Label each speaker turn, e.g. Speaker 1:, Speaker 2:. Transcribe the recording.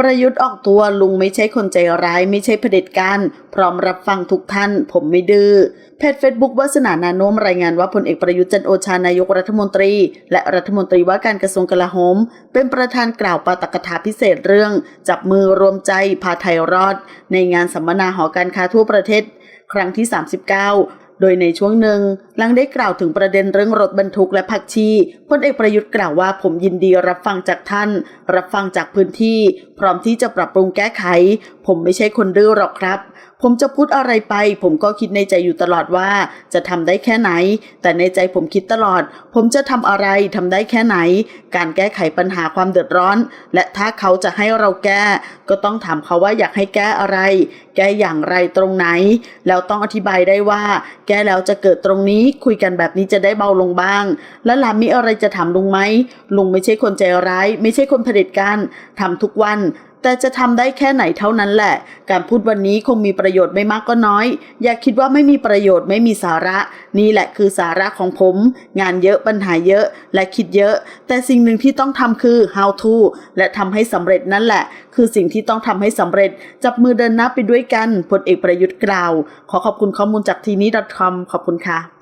Speaker 1: ประยุทธ์ออกตัวลุงไม่ใช่คนใจร้ายไม่ใช่เผด็จการพร้อมรับฟังทุกท่าน ผมไม่ดื้อเพจเฟซบุ๊กวาสนานาโนมรายงานว่าพลเอกประยุทธ์จันโอชานายกรัฐมนตรี และรัฐมนตรีว่าการกระทรวงกลาโหม เป็นประธานกล่าวปาตกถาพิเศษเรื่อง จับมือรวมใจพาไทยรอด ในงานสัมมนาหอการค้าทั่วประเทศ ครั้งที่ 39โดยในช่วงหนึ่งหลังได้กล่าวถึงประเด็นเรื่องรถบรรทุกและผักชีพลเอกประยุทธ์กล่าวว่าผมยินดีรับฟังจากท่าน รับฟังจากพื้นที่ พร้อมที่จะปรับปรุงแก้ไข ผมไม่ใช่คนดื้อหรอกครับ ผมจะพูดอะไรไป ผมก็คิดในใจอยู่ตลอดว่า จะทำได้แค่ไหน แต่ในใจผมคิดตลอด ผมจะทำอะไรทำได้แค่ไหน การแก้ไขปัญหาความเดือดร้อน และถ้าเขาจะให้เราแก้ ก็ต้องถามเขาว่าอยากให้แก้อะไร แก้อย่างไรตรงไหน แล้วต้องอธิบายได้ว่า แก้แล้วจะเกิดตรงนี้คุยกันแบบนี้จะได้เบาลงบ้าง และหลานมีอะไรจะถามลุงไหมลุงไม่ใช่คนใจร้าย ไม่ใช่คนเผด็จการทำทุกวันแต่จะทำได้แค่ไหนเท่านั้นแหละ การพูดวันนี้คงมีประโยชน์ไม่มากก็น้อย อย่าคิดว่าไม่มีประโยชน์ไม่มีสาระ นี่แหละคือสาระของผม งานเยอะปัญหาเยอะและคิดเยอะ แต่สิ่งหนึ่งที่ต้องทำคือ how to และทำให้สำเร็จนั่นแหละ คือสิ่งที่ต้องทำให้สำเร็จ จับมือเดินหน้าไปด้วยกันพลเอกประยุทธ์กล่าว ขอขอบคุณข้อมูลจากทีนี้ .com ขอบคุณค่ะ